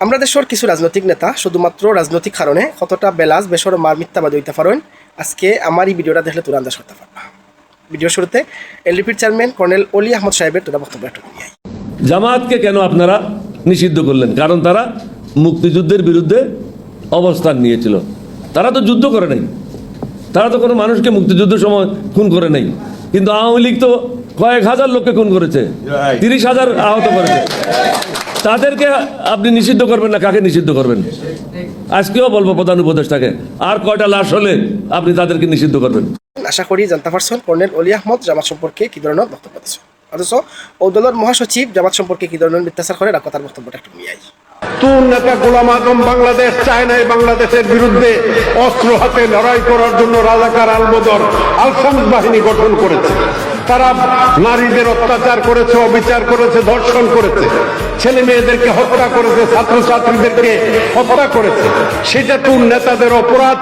আমরা দেশের কিছু রাজনৈতিক নেতা শুধুমাত্র রাজনৈতিক কারণে কতটা বেলাস বেসর মার মিথ্যাবাদী হইতে পারেন আজকে আমার এই ভিডিওটা দেখলে তোর আন্দাজ করতে পারবা। ভিডিও শুরুতে এলডিপির চেয়ারম্যান কর্নেল অলি আহমদ সাহেবের তোরা বক্তব্য একটু নিয়ে আই। জামাতকে কেন আপনারা নিষিদ্ধ করলেন? কারণ তারা মুক্তিযুদ্ধের বিরুদ্ধে অবস্থান নিয়েছিল। তারা তো যুদ্ধ করে নাই। তারা তো কোনো মানুষকে মুক্তিযুদ্ধের সময় খুন করে নাই। কিন্তু আওয়ামী লীগ তো কয়েক হাজার লোককে খুন করেছে। তিরিশ হাজার আহত করেছে। তাদেরকে আপনি নিষিদ্ধ করবেন না? কাকে নিষিদ্ধ করবেন? আজকেও বলব প্রধান উপদেষ্টাকে। আর কয়টা লাশ হলে আপনি তাদেরকে নিষিদ্ধ করবেন? আশা করি জানতে পারছেন কর্নেল অলি আহমদ জামাত সম্পর্কে কি ধরনের বক্তব্য দিচ্ছে অথচ ও দলের মহাসচিব জামাত সম্পর্কে কি ধরনের মিথ্যাচার করে রাখো তার বক্তব্যটা একটু নিয়ে আই। নেতা গোলাম আজম বাংলাদেশ চায় নাই বাংলাদেশের বিরুদ্ধে অস্ত্র হাতে লড়াই করার জন্য রাজাকার আলবদর আলসামস বাহিনী গঠন করেছে। তারা নারীদের অত্যাচার করেছে, অবিচার করেছে, ধর্ষণ করেছে। ছেলে মেয়েদেরকে হত্যা করেছে, ছাত্রছাত্রীদেরকে হত্যা করেছে। সেটা তো নেতাদের অপরাধ